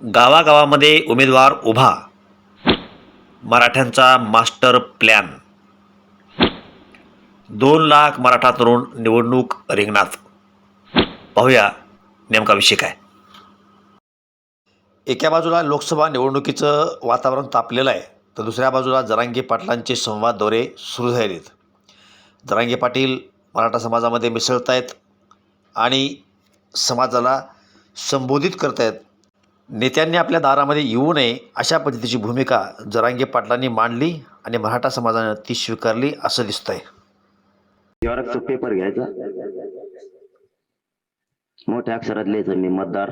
गावागावामध्ये उमेदवार उभा. मराठ्यांचा मास्टर प्लॅन. दोन लाख मराठा तरुण निवडणूक रिंगणात. पाहूया नेमका विषय काय. एका बाजूला लोकसभा निवडणुकीचं वातावरण तापलेलं आहे तर दुसऱ्या बाजूला जरांगे पाटलांचे संवाद दौरे सुरू झालेले आहेत जरांगे पाटील मराठा समाजामध्ये मिसळत आहेत आणि समाजाला संबोधित करत आहेत नेत्यांनी आपल्या दारामध्ये येऊ नये अशा पद्धतीची भूमिका जरांगे पाटलांनी मांडली आणि मराठा समाजानं ती स्वीकारली असं दिसतंय. पेपर घ्यायचा. मोठ्या अक्षरात लिहायचं मी मतदार.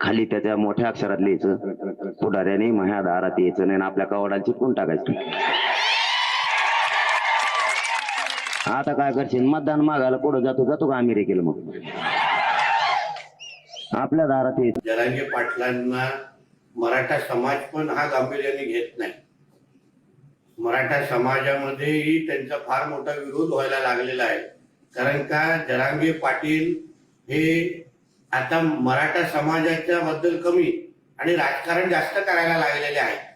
खाली त्याच्या मोठ्या अक्षरात लिहायचं. पुढाऱ्याने माझ्या दारात यायचं नाही आपल्या कवडांची कोण टाकायचं. आता काय करशील? मतदान मागायला पुढे जातो जातो का अमेरिकेला मग? आपल्या दारात यायचं जरांगे पाटलांना मराठा समाज पण हा गांभीर्याने घेत नाही. मराठा समाजामध्येही त्यांचा फार मोठा विरोध व्हायला लागलेला आहे. कारण का जरांगे पाटील हे आता मराठा समाजाच्या बद्दल कमी आणि राजकारण जास्त करायला लागलेले आहेत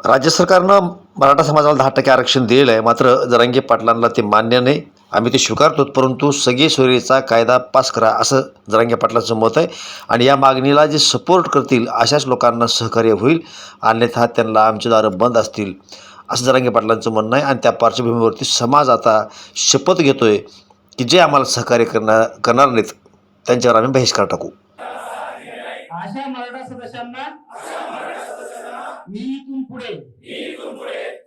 राज्य सरकारनं मराठा समाजाला दहा टक्के आरक्षण दिलेलं आहे. मात्र जरांगे पाटलांना ते मान्य नाही. आम्ही ते स्वीकारतो परंतु सगळे सोयरीचा कायदा पास करा असं जरांगे पाटलांचं मत आहे. आणि या मागणीला जे सपोर्ट करतील अशाच लोकांना सहकार्य होईल अन्यथा त्यांना आमचे दारं बंद असतील असं जरांगे पाटलांचं म्हणणं आहे. आणि त्या पार्श्वभूमीवरती समाज आता शपथ घेतो आहे की जे आम्हाला सहकार्य करणार करणार नाहीत त्यांच्यावर आम्ही बहिष्कार टाकू. अशा मराठा सदस्यांना मी इथून पुढे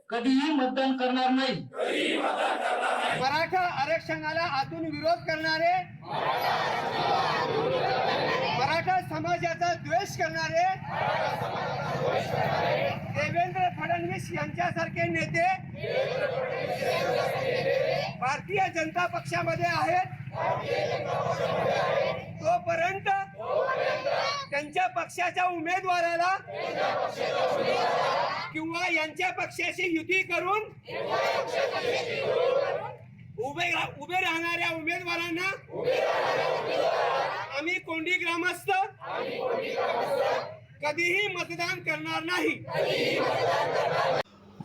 कधीही मतदान करणार नाही. मराठा आरक्षणाला आतून विरोध करणारे मराठा समाजाचा द्वेष करणारे देवेंद्र फडणवीस यांच्यासारखे नेते भारतीय जनता पक्षामध्ये आहेत. तोपर्यंत त्यांच्या पक्षाच्या उमेदवाराला किंवा यांच्या पक्षाशी युती करून उभे उभे राहणाऱ्या उमेदवारांना आम्ही कोंडी ग्रामस्थ कधीही मतदान करणार नाही.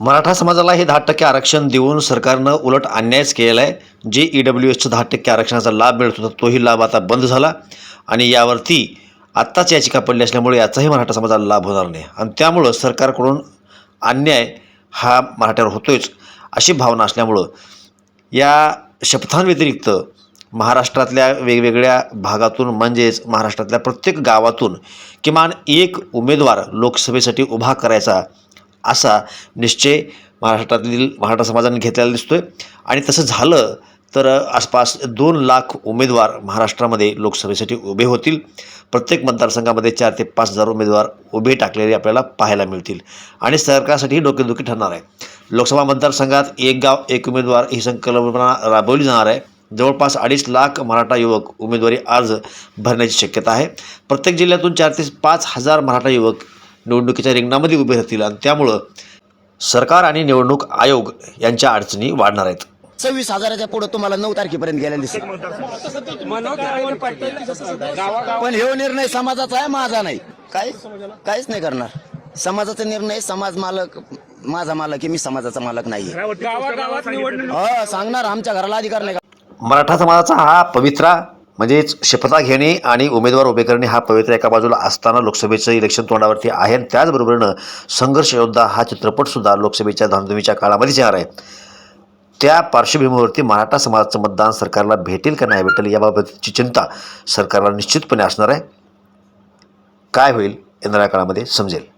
मराठा समाजाला हे दहा टक्के आरक्षण देऊन सरकारनं उलट अन्यायच केलेला आहे. जे ई डब्ल्यू एसचं दहा टक्के आरक्षणाचा लाभ मिळत होता तोही लाभ आता बंद झाला. आणि यावरती आत्ताच याचिका पडली असल्यामुळे याचाही मराठा समाजाला लाभ होणार नाही. आणि त्यामुळं सरकारकडून अन्याय हा मराठ्यावर होतोच अशी भावना असल्यामुळं या शपथांव्यतिरिक्त महाराष्ट्रातल्या वेगवेगळ्या भागातून म्हणजेच महाराष्ट्रातल्या प्रत्येक गावातून किमान एक उमेदवार लोकसभेसाठी उभा करायचा असा निश्चय महाराष्ट्रातील मराठा समाजाने घेतलेला दिसतो आहे आणि तसं झालं तर आसपास दोन लाख उमेदवार महाराष्ट्रामध्ये लोकसभेसाठी उभे होतील. प्रत्येक मतदारसंघामध्ये चार ते पाच हजार उमेदवार उभे टाकलेले आपल्याला पाहायला मिळतील. आणि सरकारसाठी डोकेदुखी ठरणार आहे. लोकसभा मतदारसंघात एक गाव एक उमेदवार ही संकल्पना राबवली जाणार आहे. जवळपास अडीच लाख मराठा युवक उमेदवारी अर्ज भरण्याची शक्यता आहे. प्रत्येक जिल्ह्यातून चार ते पाच हजार मराठा युवक निवडणुकीच्या रिंगणामध्ये उभे राहतील आणि त्यामुळं सरकार आणि निवडणूक आयोग यांच्या अडचणी वाढणार आहेत. सव्वीस हजाराच्या पुढे तुम्हाला नऊ तारखेपर्यंत गेल्या दिसेल पण हे निर्णय समाजाचा आहे माझा नाही. काय काहीच नाही करणार. समाजाचा निर्णय समाज मालक माझा मालक आहे मी समाजाचा मालक नाही हो सांगणार आमच्या घराला अधिकार नाही. मराठा समाजाचा हा पवित्रा म्हणजेच शपथा घेणे आणि उमेदवार उभे करणे हा पवित्र एका बाजूला असताना लोकसभेचं इलेक्शन तोंडावरती आहे आणि त्याचबरोबरीनं संघर्ष योद्धा हा चित्रपटसुद्धा लोकसभेच्या धामधुमीच्या काळामध्येच येणार आहे. त्या पार्श्वभूमीवरती मराठा समाजाचं मतदान सरकारला भेटेल का नाही भेटेल याबाबतची चिंता सरकारला निश्चितपणे असणार आहे. काय होईल येणाऱ्या काळामध्ये समजेल.